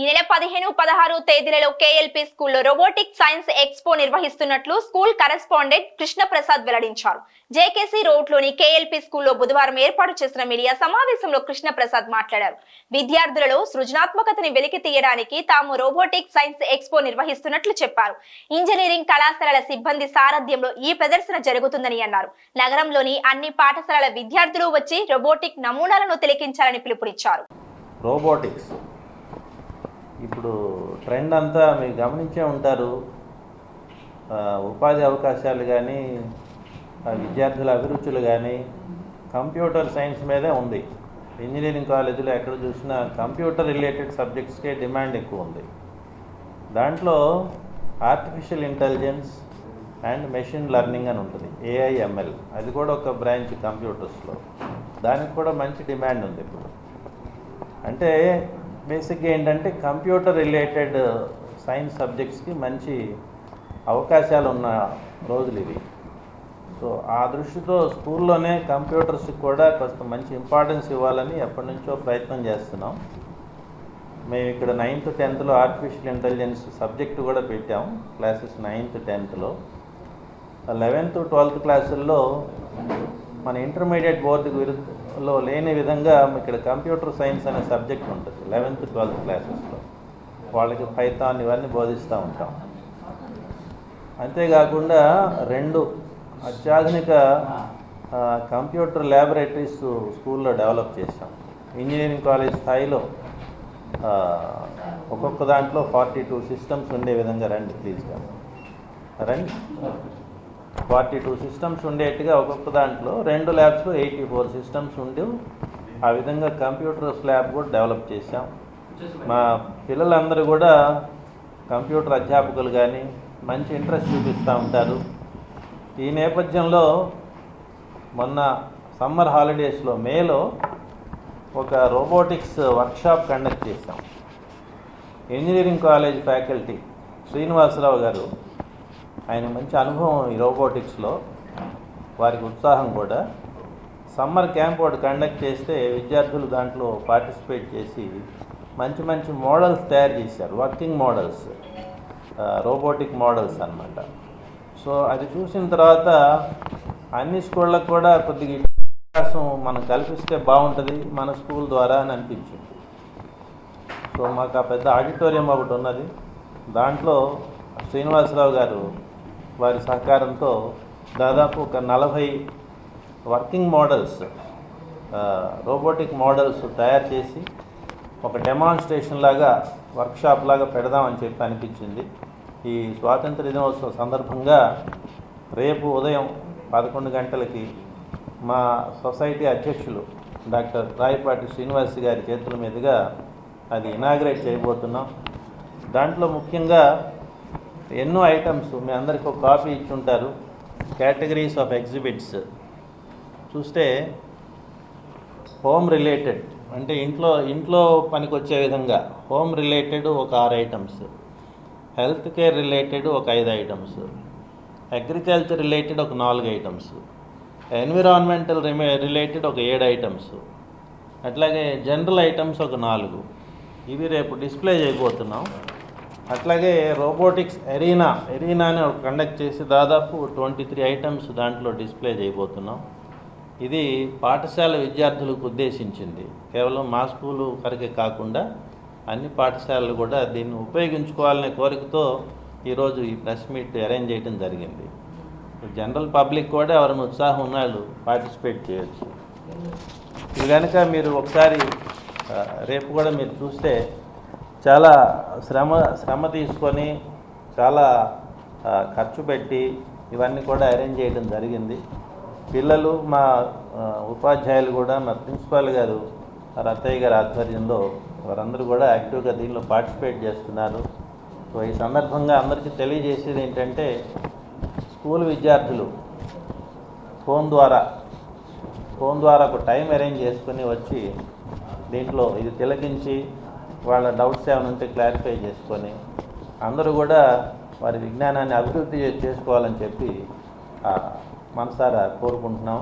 ఈ నెల పదిహేను పదహారు తేదీలలో కేఎల్పి స్కూల్లో రోబోటిక్ సైన్స్ ఎక్స్పో నిర్వహిస్తున్నట్లు స్కూల్ కరెస్పాండెంట్ కృష్ణ ప్రసాద్ వెల్లడించారు. జేకేసీ రోడ్లోని కేఎల్పి స్కూల్లో బుధవారం ఏర్పాటు చేసిన మీడియా సమావేశంలో కృష్ణ ప్రసాద్ మాట్లాడారు. విద్యార్థులలో సృజనాత్మకతని వెలికి తీయడానికి తాము రోబోటిక్ సైన్స్ ఎక్స్పో నిర్వహిస్తున్నట్లు చెప్పారు. ఇంజనీరింగ్ కళాశాలల సిబ్బంది సారథ్యంలో ఈ ప్రదర్శన జరుగుతుందని అన్నారు. నగరంలోని అన్ని పాఠశాలల విద్యార్థులు వచ్చి రోబోటిక్ నమూనాలను తిలకించాలని పిలుపునిచ్చారు. రోబోటిక్స్ ఇప్పుడు ట్రెండ్ అంతా మీరు గమనించే ఉంటారు. ఉపాధి అవకాశాలు కానీ విద్యార్థుల అభిరుచులు కానీ కంప్యూటర్ సైన్స్ మీదే ఉంది. ఇంజనీరింగ్ కాలేజీలో ఎక్కడ చూసినా కంప్యూటర్ రిలేటెడ్ సబ్జెక్ట్స్కే డిమాండ్ ఎక్కువ ఉంది. దాంట్లో artificial intelligence and machine learning అని ఉంటుంది ఏఐఎంఎల్. అది కూడా ఒక బ్రాంచ్ కంప్యూటర్స్లో. దానికి కూడా మంచి డిమాండ్ ఉంది ఇప్పుడు. అంటే బేసిక్గా ఏంటంటే కంప్యూటర్ రిలేటెడ్ సైన్స్ సబ్జెక్ట్స్కి మంచి అవకాశాలు ఉన్న రోజులు ఇవి. సో ఆ దృష్టితో స్కూల్లోనే కంప్యూటర్స్కి కూడా కొంత మంచి ఇంపార్టెన్స్ ఇవ్వాలని ఎప్పటి నుంచో ప్రయత్నం చేస్తున్నాం. మేము ఇక్కడ నైన్త్ టెన్త్లో ఆర్టిఫిషియల్ ఇంటెలిజెన్స్ సబ్జెక్ట్ కూడా పెట్టాం క్లాసెస్ నైన్త్ టెన్త్లో. లెవెన్త్ ట్వెల్త్ క్లాసుల్లో మన ఇంటర్మీడియట్ బోర్డుకి లో లేని విధంగా ఇక్కడ కంప్యూటర్ సైన్స్ అనే సబ్జెక్ట్ ఉంటుంది లెవెన్త్ ట్వెల్త్ క్లాసెస్లో వాళ్ళకి పైథాన్ ఇవన్నీ బోధిస్తూ ఉంటాం. అంతేకాకుండా రెండు అత్యాధునిక కంప్యూటర్ ల్యాబొరేటరీస్ స్కూల్లో డెవలప్ చేసాం ఇంజనీరింగ్ కాలేజ్ స్థాయిలో ఒక్కొక్క దాంట్లో ఫార్టీ టూ సిస్టమ్స్ ఉండే విధంగా రండి ప్లీజ్గా రండి? ఫార్టీ టూ సిస్టమ్స్ ఉండేట్టుగా ఒక్కొక్క దాంట్లో రెండు ల్యాబ్స్లో ఎయిటీ ఫోర్ సిస్టమ్స్ ఉండి ఆ విధంగా కంప్యూటర్స్ ల్యాబ్ కూడా డెవలప్ చేశాం. మా పిల్లలందరూ కూడా కంప్యూటర్ అధ్యాపకులు కానీ మంచి ఇంట్రెస్ట్ చూపిస్తూ ఉంటారు. ఈ నేపథ్యంలో మొన్న సమ్మర్ హాలిడేస్లో మేలో ఒక రోబోటిక్స్ వర్క్షాప్ కండక్ట్ చేశాం. ఇంజనీరింగ్ కాలేజ్ ఫ్యాకల్టీ శ్రీనివాసరావు గారు ఆయన మంచి అనుభవం ఈ రోబోటిక్స్లో. వారికి ఉత్సాహం కూడా. సమ్మర్ క్యాంప్ ఒకటి కండక్ట్ చేస్తే విద్యార్థులు దాంట్లో పార్టిసిపేట్ చేసి మంచి మంచి మోడల్స్ తయారు చేశారు. వర్కింగ్ మోడల్స్ రోబోటిక్ మోడల్స్ అనమాట సో అది చూసిన తర్వాత అన్ని స్కూళ్ళకు కూడా కొద్దిగా అవకాశం మనం కల్పిస్తే బాగుంటుంది మన స్కూల్ ద్వారా అని అనిపించింది. సో మాకు ఆ పెద్ద ఆడిటోరియం ఒకటి ఉన్నది. దాంట్లో శ్రీనివాసరావు గారు వారి సహకారంతో దాదాపు ఒక నలభై వర్కింగ్ మోడల్స్ రోబోటిక్ మోడల్స్ తయారు చేసి ఒక డెమాన్స్ట్రేషన్ లాగా వర్క్షాప్ లాగా పెడదామని చెప్పి అనిపించింది. ఈ స్వాతంత్ర దినోత్సవం సందర్భంగా రేపు ఉదయం పదకొండు గంటలకి మా సొసైటీ అధ్యక్షులు డాక్టర్ రాయపాటి శ్రీనివాస్ గారి చేతుల మీదుగా అది ఇనాగ్రేట్ చేయబోతున్నాం. దాంట్లో ముఖ్యంగా ఎన్నో ఐటమ్స్ మీ అందరికీ ఒక కాపీ ఇచ్చుంటారు. కేటగిరీస్ ఆఫ్ ఎగ్జిబిట్స్ చూస్తే హోమ్ రిలేటెడ్ అంటే ఇంట్లో ఇంట్లో పనికొచ్చే విధంగా హోమ్ రిలేటెడ్ ఒక ఆరు ఐటమ్స్ హెల్త్ కేర్ రిలేటెడ్ ఒక ఐదు ఐటమ్స్ అగ్రికల్చర్ రిలేటెడ్ ఒక నాలుగు ఐటమ్స్ ఎన్విరాన్మెంటల్ రిలేటెడ్ ఒక ఏడు ఐటమ్స్ అట్లాగే జనరల్ ఐటమ్స్ ఒక నాలుగు. ఇవి రేపు డిస్ప్లే చేయబోతున్నాం. అట్లాగే రోబోటిక్స్ ఎరీనా ఎరీనాని కండక్ట్ చేసి దాదాపు ట్వంటీ త్రీ ఐటమ్స్ దాంట్లో డిస్ప్లే చేయబోతున్నాం. ఇది పాఠశాల విద్యార్థులకు ఉద్దేశించింది. కేవలం మా స్కూలు వరకే కాకుండా అన్ని పాఠశాలలు కూడా దీన్ని ఉపయోగించుకోవాలనే కోరికతో ఈరోజు ఈ ప్రెస్ మీట్ అరేంజ్ చేయడం జరిగింది. జనరల్ పబ్లిక్ కూడా ఎవరైనా ఉత్సాహం ఉన్నాళ్ళు పార్టిసిపేట్ చేయొచ్చు. ఇది కనుక మీరు ఒకసారి రేపు కూడా మీరు చూస్తే చాలా శ్రమ శ్రమ తీసుకొని చాలా ఖర్చు పెట్టి ఇవన్నీ కూడా అరేంజ్ చేయడం జరిగింది. పిల్లలు మా ఉపాధ్యాయులు కూడా మా ప్రిన్సిపాల్ గారు రత్తయ్య గారి ఆధ్వర్యంలో వారందరూ కూడా యాక్టివ్గా దీనిలో పార్టిసిపేట్ చేస్తున్నారు. సో ఈ సందర్భంగా అందరికీ తెలియజేసేది ఏంటంటే స్కూల్ విద్యార్థులు ఫోన్ ద్వారా ఫోన్ ద్వారా ఒక టైం అరేంజ్ చేసుకుని వచ్చి దీంట్లో ఇది తిలకించి వాళ్ళ డౌట్స్ ఏమైనా ఉంటే క్లారిఫై చేసుకొని అందరూ కూడా వారి విజ్ఞానాన్ని అభివృద్ధి చేసుకోవాలని చెప్పి మనసారా కోరుకుంటున్నాం.